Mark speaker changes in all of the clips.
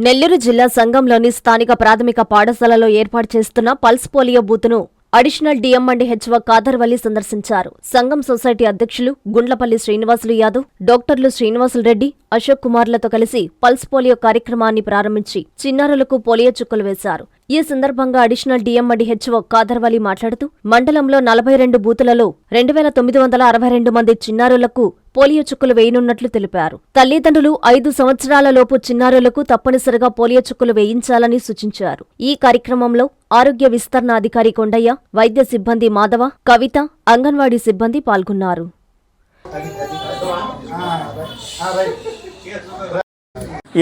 Speaker 1: నెల్లూరు జిల్లా సంఘంలోని స్థానిక ప్రాథమిక పాఠశాలలో ఏర్పాటు చేస్తున్న pulse polio బూత్ను additional DM and HO Kadarvalli సందర్శించారు. సంఘం సొసైటీ అధ్యక్షులు గుండ్లపల్లి శ్రీనివాసులు యాదవ్ డాక్టర్లు శ్రీనివాసులు రెడ్డి అశోక్ కుమార్లతో కలిసి పల్స్ పోలియో కార్యక్రమాన్ని ప్రారంభించి చిన్నారులకు పోలియో చుక్కలు వేశారు. ఈ సందర్భంగా additional DM and HO Kadarvali మాట్లాడుతూ మండలంలో నలభై రెండు బూతులలో రెండు వేల తొమ్మిది వందల అరవై రెండు మంది చిన్నారులకు పోలియో చుక్కలు వేయనున్నట్లు తెలిపారు. తల్లిదండ్రులు ఐదు సంవత్సరాల లోపు చిన్నారులకు తప్పనిసరిగా పోలియో చుక్కలు వేయించాలని సూచించారు. ఈ కార్యక్రమంలో ఆరోగ్య విస్తరణ అధికారి కొండయ్య వైద్య సిబ్బంది మాధవ కవిత అంగన్వాడీ సిబ్బంది పాల్గొన్నారు.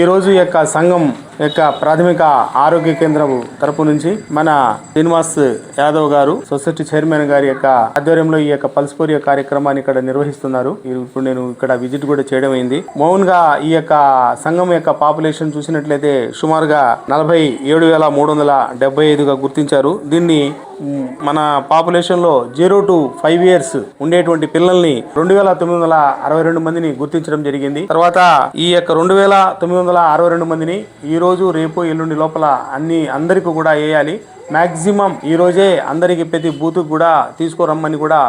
Speaker 2: ఈరోజు ఈ యొక్క సంఘం యొక్క ప్రాథమిక ఆరోగ్య కేంద్రం తరపు నుంచి మన శ్రీనివాస్ యాదవ్ గారు సొసైటీ చైర్మన్ గారి యొక్క ఆధ్వర్యంలో ఈ యొక్క పల్స్ పోలియో కార్యక్రమాన్ని ఇక్కడ నిర్వహిస్తున్నారు. ఇప్పుడు నేను ఇక్కడ విజిట్ కూడా చేయడం అయింది. మౌన్గా ఈ యొక్క సంఘం యొక్క పాపులేషన్ చూసినట్లయితే సుమారుగా నలభై ఏడు వేల మూడు వందల డెబ్బై ఐదుగా గుర్తించారు. దీన్ని మన పాపులేషన్లో జీరో టు ఫైవ్ ఇయర్స్ ఉండేటువంటి పిల్లల్ని రెండు వేల తొమ్మిది వందల అరవై రెండు మందిని గుర్తించడం జరిగింది. తర్వాత ఈ యొక్క రెండు వేల తొమ్మిది వందల అరవై రెండు మందిని ఈరోజు రోజు రేపు ఎల్లుండి లోపల అన్ని అందరికీ కూడా వేయాలి. మాక్సిమం ఈ రోజే ప్రతి బూత్ కూడా తీసుకురమ్మని కూడా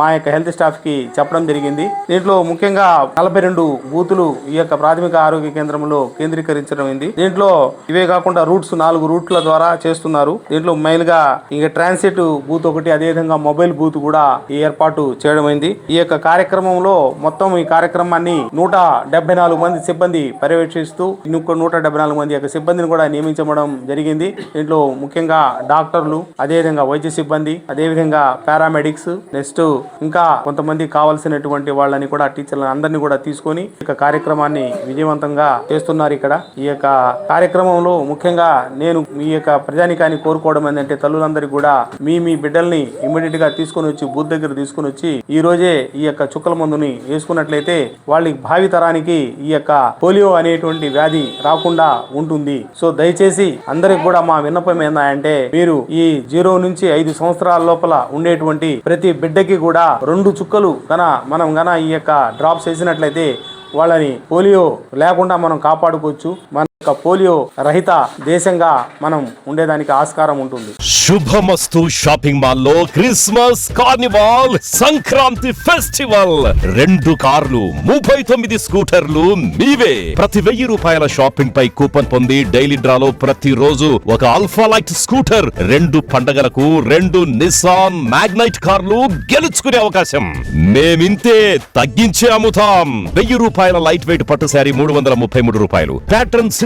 Speaker 2: మా యొక్క హెల్త్ స్టాఫ్కి చెప్పడం జరిగింది. దీంట్లో ముఖ్యంగా నలభై రెండు బూతులు ఈ యొక్క ప్రాథమిక ఆరోగ్య కేంద్రంలో కేంద్రీకరించడం దీంట్లో ఇవే కాకుండా రూట్స్ నాలుగు రూట్ల ద్వారా చేస్తున్నారు. దీంట్లో మెయిన్గా ఇంకా ట్రాన్సిట్ బూత్ ఒకటి అదేవిధంగా మొబైల్ బూత్ కూడా ఈ ఏర్పాటు చేయడం అయింది. ఈ యొక్క కార్యక్రమంలో మొత్తం ఈ కార్యక్రమాన్ని నూట డెబ్బై నాలుగు మంది సిబ్బంది పర్యవేక్షిస్తూ ఇంకో నూట డెబ్బై నాలుగు మంది యొక్క సిబ్బందిని కూడా నియమించడం జరిగింది. దీంట్లో ముఖ్యంగా డాక్టర్లు అదేవిధంగా వైద్య సిబ్బంది అదేవిధంగా పారామెడిక్స్ నెక్స్ట్ ఇంకా కొంతమంది కావాల్సినటువంటి వాళ్ళని కూడా టీచర్లను అందరినీ కూడా తీసుకొని ఈ కార్యక్రమాన్ని విజయవంతంగా చేస్తున్నారు ఇక్కడ. ఈ యొక్క కార్యక్రమంలో ముఖ్యంగా నేను మీ యొక్క ప్రజానికాన్ని కోరుకోవడం ఏంటంటే తల్లులందరికీ కూడా మీ మీ బిడ్డల్ని ఇమీడియట్గా తీసుకొని వచ్చి బూత్ దగ్గర తీసుకొని వచ్చి ఈ రోజే ఈ యొక్క చుక్కల మందుని వేసుకున్నట్లయితే వాళ్ళ భావి తరానికి ఈ యొక్క పోలియో అనేటువంటి వ్యాధి రాకుండా ఉంటుంది. సో దయచేసి అందరికి కూడా మా విన్నపం ఏందంటే మీరు ఈ జీరో నుంచి ఐదు సంవత్సరాల లోపల ఉండేటువంటి ప్రతి బిడ్డకి కూడా రెండు చుక్కలు గన మనం గన ఈ యొక్క డ్రాప్స్ వేసినట్లయితే వాళ్ళని పోలియో లేకుండా మనం కాపాడుకోవచ్చు. మన పోలియో రహిత దేశంగా మనం ఉండేదానికి ఆస్కారం ఉంటుంది.
Speaker 3: శుభమస్తు షాపింగ్ మాల్లో క్రిస్మస్ కార్నివాల్ సంక్రాంతి ఫెస్టివల్. రెండు కార్లు ముప్పై తొమ్మిది స్కూటర్లు మీవే. ప్రతి వెయ్యి రూపాయల షాపింగ్ పై కూపన్ పొంది డైలీ డ్రాలో ప్రతి రోజు ఒక అల్ఫా లైట్ స్కూటర్ రెండు పండగలకు రెండు నిసాన్ మ్యాగ్నైట్ కార్లు గెలుచుకునే అవకాశం. మేమింతే తగ్గించే అమ్ముతాం. వెయ్యి రూపాయల లైట్ వెయిట్ పట్టు శారీ మూడు వందల ముప్పై మూడు రూపాయలు. ప్యాటర్న్